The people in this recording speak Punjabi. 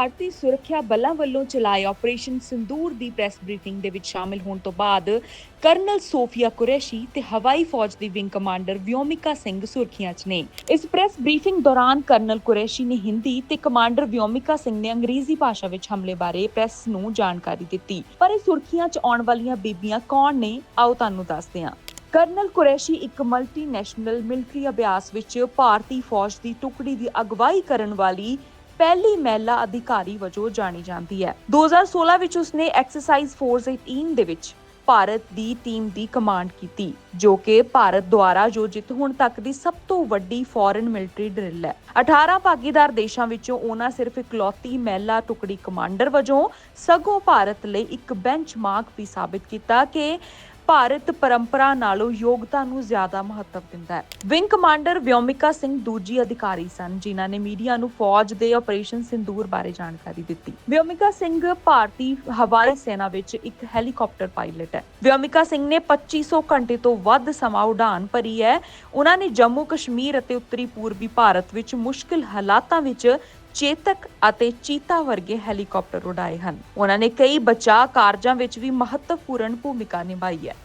ਭਾਰਤੀ ਸੁਰੱਖਿਆ ਬਲਾਂ ਵੱਲੋਂ ਚਲਾਏ ਆਪਰੇਸ਼ਨ ਸਿੰਦੂਰ ਦੀ ਪ੍ਰੈਸ ਬਰੀਫਿੰਗ ਦੇ ਵਿੱਚ ਸ਼ਾਮਿਲ ਹੋਣ ਤੋਂ ਬਾਅਦ ਕਰਨਲ ਸੋਫੀਆ ਕੁਰੈਸ਼ੀ ਤੇ ਹਵਾਈ ਫੌਜ ਦੀ ਵਿੰਗ ਕਮਾਂਡਰ ਵਿਓਮਿਕਾ ਸਿੰਘ ਸੁਰਖੀਆਂ 'ਚ ਨੇ। ਇਸ ਪ੍ਰੈਸ ਬਰੀਫਿੰਗ ਦੌਰਾਨ ਕਰਨਲ ਕੁਰੈਸ਼ੀ ਨੇ ਹਿੰਦੀ ਤੇ ਕਮਾਂਡਰ ਵਿਓਮਿਕਾ ਸਿੰਘ ਨੇ ਅੰਗਰੇਜ਼ੀ ਭਾਸ਼ਾ ਵਿੱਚ ਹਮਲੇ ਬਾਰੇ ਪ੍ਰੈਸ ਨੂੰ ਜਾਣਕਾਰੀ ਦਿੱਤੀ। ਪਰ ਇਹ ਸੁਰਖੀਆਂ 'ਚ ਆਉਣ ਵਾਲੀਆਂ ਬੀਬੀਆਂ ਕੌਣ ਨੇ, ਆਓ ਤੁਹਾਨੂੰ ਦੱਸਦੇ ਹਾਂ। ਕਰਨਲ ਕੁਰੈਸ਼ੀ ਇੱਕ ਮਲਟੀਨੈਸ਼ਨਲ ਮਿਲਟਰੀ ਅਭਿਆਸ ਵਿੱਚ ਭਾਰਤੀ ਫੌਜ ਦੀ ਟੁਕੜੀ ਦੀ ਅਗਵਾਈ ਕਰਨ ਵਾਲੀ ਪਹਿਲੀ ਮਹਿਲਾ ਅਧਿਕਾਰੀ ਵਜੋਂ ਜਾਣੀ ਜਾਂਦੀ ਹੈ। 2016 ਵਿੱਚ ਉਸਨੇ ਐਕਸਰਸਾਈਜ਼ ਫੋਰਸ 18 ਦੇ ਵਿੱਚ ਭਾਰਤ ਦੀ ਟੀਮ ਦੀ ਕਮਾਂਡ ਕੀਤੀ, ਜੋ ਕਿ ਭਾਰਤ ਦੁਆਰਾ ਜੋ ਹੁਣ ਤੱਕ ਦੀ ਸਭ ਤੋਂ ਵੱਡੀ ਫੋਰਨ ਮਿਲਟਰੀ ਡਰਿਲ ਹੈ। 18 ਭਾਗੀਦਾਰ ਦੇਸ਼ਾਂ ਵਿੱਚੋਂ ਉਹਨਾਂ ਸਿਰਫ ਇਕਲੌਤੀ ਮਹਿਲਾ ਟੁਕੜੀ ਕਮਾਂਡਰ ਵਜੋਂ ਸਗੋਂ ਭਾਰਤ ਲਈ ਇੱਕ ਬੈਂਚਮਾਰਕ ਵੀ ਸਾਬਿਤ ਕੀਤਾ ਕਿ ਭਾਰਤ ਪਰੰਪਰਾ ਨਾਲੋਂ ਯੋਗਤਾ ਨੂੰ ਜ਼ਿਆਦਾ ਮਹੱਤਵ ਦਿੰਦਾ ਹੈ। ਵਿੰਗ ਕਮਾਂਡਰ ਵਿਓਮਿਕਾ ਸਿੰਘ ਦੂਜੀ ਅਧਿਕਾਰੀ ਸਨ, ਜਿਨ੍ਹਾਂ ਨੇ ਮੀਡੀਆ ਨੂੰ ਫੌਜ ਦੇ ਆਪਰੇਸ਼ਨ ਸਿੰਦੂਰ ਬਾਰੇ ਜਾਣਕਾਰੀ ਦਿੱਤੀ। ਵਿਓਮਿਕਾ ਸਿੰਘ ਭਾਰਤੀ ਹਵਾਈ ਸੈਨਾ ਵਿੱਚ ਇੱਕ ਹੈਲੀਕਾਪਟਰ ਪਾਇਲਟ ਹੈ। ਵਿਓਮਿਕਾ ਸਿੰਘ ਨੇ 2500 ਘੰਟੇ ਤੋਂ ਵੱਧ ਸਮਾਂ ਉਡਾਨ ਭਰੀ ਹੈ। ਉਹਨਾਂ ਨੇ ਜੰਮੂ ਕਸ਼ਮੀਰ ਅਤੇ ਉੱਤਰੀ ਪੂਰਬੀ ਭਾਰਤ ਵਿੱਚ ਮੁਸ਼ਕਿਲ ਹਾਲਾਤਾਂ ਵਿੱਚ ਚੇਤਕ ਅਤੇ ਚੀਤਾ ਵਰਗੇ ਹੈਲੀਕਾਪਟਰ ਉਡਾਏ ਹਨ। ਉਹਨਾਂ ਨੇ ਕਈ ਬਚਾਅ ਕਾਰਜਾਂ ਵਿੱਚ ਵੀ ਮਹੱਤਵਪੂਰਨ ਭੂਮਿਕਾ ਨਿਭਾਈ ਹੈ।